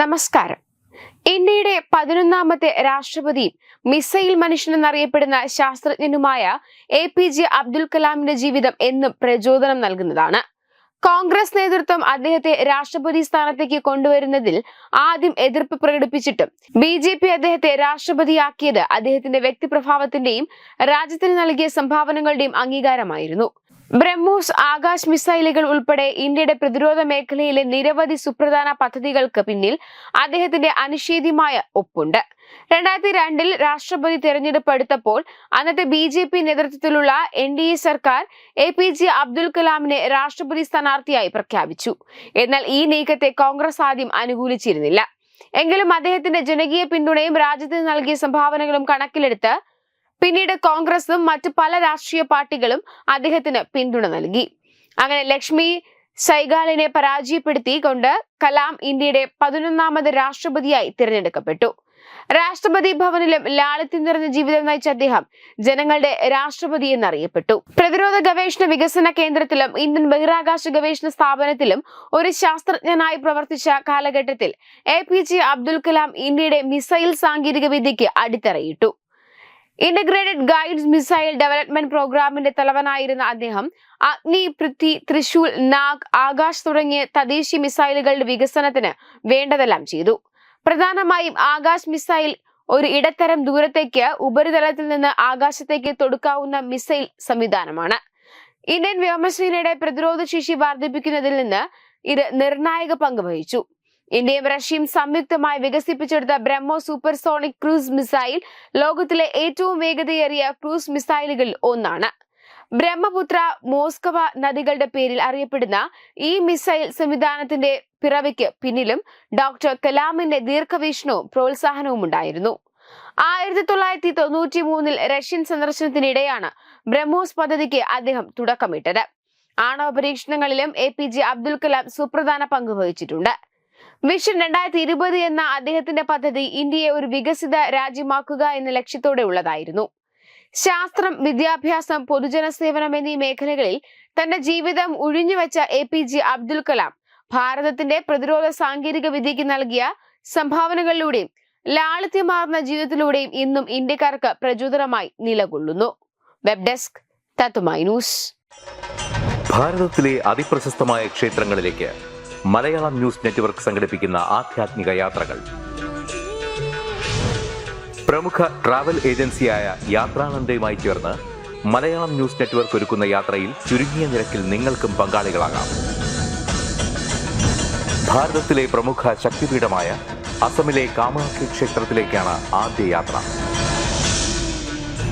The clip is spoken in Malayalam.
നമസ്കാരം. ഇന്ത്യയുടെ പതിനൊന്നാമത്തെ രാഷ്ട്രപതിയും മിസൈൽ മനുഷ്യൻ എന്നറിയപ്പെടുന്ന ശാസ്ത്രജ്ഞനുമായ എ പി ജെ അബ്ദുൽ കലാമിന്റെ ജീവിതം എന്നും പ്രചോദനം നൽകുന്നതാണ്. കോൺഗ്രസ് നേതൃത്വം അദ്ദേഹത്തെ രാഷ്ട്രപതി സ്ഥാനത്തേക്ക് കൊണ്ടുവരുന്നതിൽ ആദ്യം എതിർപ്പ് പ്രകടിപ്പിച്ചിട്ടും ബി ജെ പി അദ്ദേഹത്തെ രാഷ്ട്രപതിയാക്കിയത് അദ്ദേഹത്തിന്റെ വ്യക്തിപ്രഭാവത്തിന്റെയും രാജ്യത്തിന് നൽകിയ സംഭാവനകളുടെയും അംഗീകാരമായിരുന്നു. ബ്രഹ്മോസ് ആകാശ് മിസൈലുകൾ ഉൾപ്പെടെ ഇന്ത്യയുടെ പ്രതിരോധ മേഖലയിലെ നിരവധി സുപ്രധാന പദ്ധതികൾക്ക് പിന്നിൽ അദ്ദേഹത്തിന്റെ അനിഷേധ്യമായ ഒപ്പുണ്ട്. രണ്ടായിരത്തി രണ്ടിൽ രാഷ്ട്രപതി തെരഞ്ഞെടുപ്പ് എടുത്തപ്പോൾ അന്നത്തെ ബി ജെ പി നേതൃത്വത്തിലുള്ള എൻ ഡി എ സർക്കാർ എ പി ജെ അബ്ദുൽ കലാമിനെ രാഷ്ട്രപതി സ്ഥാനാർത്ഥിയായി പ്രഖ്യാപിച്ചു. എന്നാൽ ഈ നീക്കത്തെ കോൺഗ്രസ് ആദ്യം അനുകൂലിച്ചിരുന്നില്ല. എങ്കിലും അദ്ദേഹത്തിന്റെ ജനകീയ പിന്തുണയും രാജ്യത്തിന് നൽകിയ സംഭാവനകളും കണക്കിലെടുത്ത് പിന്നീട് കോൺഗ്രസും മറ്റ് പല രാഷ്ട്രീയ പാർട്ടികളും അദ്ദേഹത്തിന് പിന്തുണ നൽകി. അങ്ങനെ ലക്ഷ്മി സൈഗാലിനെ പരാജയപ്പെടുത്തിക്കൊണ്ട് കലാം ഇന്ത്യയുടെ പതിനൊന്നാമത് രാഷ്ട്രപതിയായി തിരഞ്ഞെടുക്കപ്പെട്ടു. രാഷ്ട്രപതി ഭവനിലും ലാളിത്യം നിറഞ്ഞ ജീവിതം നയിച്ച അദ്ദേഹം ജനങ്ങളുടെ രാഷ്ട്രപതി എന്നറിയപ്പെട്ടു. പ്രതിരോധ ഗവേഷണ വികസന കേന്ദ്രത്തിലും ഇന്ത്യൻ ബഹിരാകാശ ഗവേഷണ സ്ഥാപനത്തിലും ഒരു ശാസ്ത്രജ്ഞനായി പ്രവർത്തിച്ച കാലഘട്ടത്തിൽ എ അബ്ദുൽ കലാം ഇന്ത്യയുടെ മിസൈൽ സാങ്കേതിക വിദ്യയ്ക്ക് അടിത്തറയിട്ടു. ഇന്റഗ്രേറ്റഡ് ഗൈഡ്സ് മിസൈൽ ഡെവലപ്മെന്റ് പ്രോഗ്രാമിന്റെ തലവനായിരുന്ന അദ്ദേഹം അഗ്നി പൃഥ്വി തൃശൂൽ നാഗ് ആകാശ് തുടങ്ങിയ തദ്ദേശീയ മിസൈലുകളുടെ വികസനത്തിന് വേണ്ടതെല്ലാം ചെയ്തു. പ്രധാനമായും ആകാശ് മിസൈൽ ഒരു ഇടത്തരം ദൂരത്തേക്ക് ഉപരിതലത്തിൽ നിന്ന് ആകാശത്തേക്ക് തൊടുക്കാവുന്ന മിസൈൽ സംവിധാനമാണ്. ഇന്ത്യൻ വ്യോമസേനയുടെ പ്രതിരോധ ശേഷി വർദ്ധിപ്പിക്കുന്നതിൽ നിന്ന് ഇത് നിർണായക പങ്ക് വഹിച്ചു. ഇന്ത്യയും റഷ്യയും സംയുക്തമായി വികസിപ്പിച്ചെടുത്ത ബ്രഹ്മോ സൂപ്പർസോണിക് ക്രൂസ് മിസൈൽ ലോകത്തിലെ ഏറ്റവും വേഗതയേറിയ ക്രൂസ് മിസൈലുകളിൽ ഒന്നാണ്. ബ്രഹ്മപുത്ര മോസ്കവ നദികളുടെ പേരിൽ അറിയപ്പെടുന്ന ഈ മിസൈൽ സംവിധാനത്തിന്റെ പിറവിക്ക് പിന്നിലും ഡോക്ടർ കലാമിന്റെ ദീർഘവീക്ഷണവും പ്രോത്സാഹനവും ഉണ്ടായിരുന്നു. ആയിരത്തി തൊള്ളായിരത്തി തൊണ്ണൂറ്റി മൂന്നിൽ റഷ്യൻ സന്ദർശനത്തിനിടെയാണ് ബ്രഹ്മോസ് പദ്ധതിക്ക് അദ്ദേഹം തുടക്കമിട്ടത്. ആണവ പരീക്ഷണങ്ങളിലും A P J Abdul Kalam സുപ്രധാന പങ്ക് വഹിച്ചിട്ടുണ്ട്. വിഷൻ രണ്ടായിരത്തി ഇരുപത് എന്ന അദ്ദേഹത്തിന്റെ പദ്ധതി ഇന്ത്യയെ ഒരു വികസിത രാജ്യമാക്കുക എന്ന ലക്ഷ്യത്തോടെ ഉള്ളതായിരുന്നു. ശാസ്ത്രം വിദ്യാഭ്യാസം പൊതുജന സേവനം എന്നീ മേഖലകളിൽ തന്റെ ജീവിതം ഉഴിഞ്ഞുവെച്ച A P J Abdul Kalam ഭാരതത്തിന്റെ പ്രതിരോധ സാങ്കേതിക വിദ്യയ്ക്ക് നൽകിയ സംഭാവനകളിലൂടെയും ലാളിത്യമാർന്ന ജീവിതത്തിലൂടെയും ഇന്നും ഇന്ത്യക്കാർക്ക് പ്രചോദനമായി നിലകൊള്ളുന്നു. വെബ് ഡെസ്ക് തത്തുമായി ന്യൂസ്. ഭാരതത്തിലെ അതിപ്രശസ്തമായ ക്ഷേത്രങ്ങളിലേക്ക് മലയാളം ന്യൂസ് നെറ്റ്വർക്ക് സംഘടിപ്പിക്കുന്ന ആധ്യാത്മിക യാത്രകൾ. പ്രമുഖ ട്രാവൽ ഏജൻസിയായ യാത്രാനന്ദയുമായി ചേർന്ന് മലയാളം ന്യൂസ് നെറ്റ്വർക്ക് ഒരുക്കുന്ന യാത്രയിൽ ചുരുങ്ങിയ നിരക്കിൽ നിങ്ങൾക്കും പങ്കാളികളാകാം. ഭാരതത്തിലെ പ്രമുഖ ശക്തിപീഠമായ അസമിലെ കാമാഖി ക്ഷേത്രത്തിലേക്കാണ് ആദ്യ യാത്ര.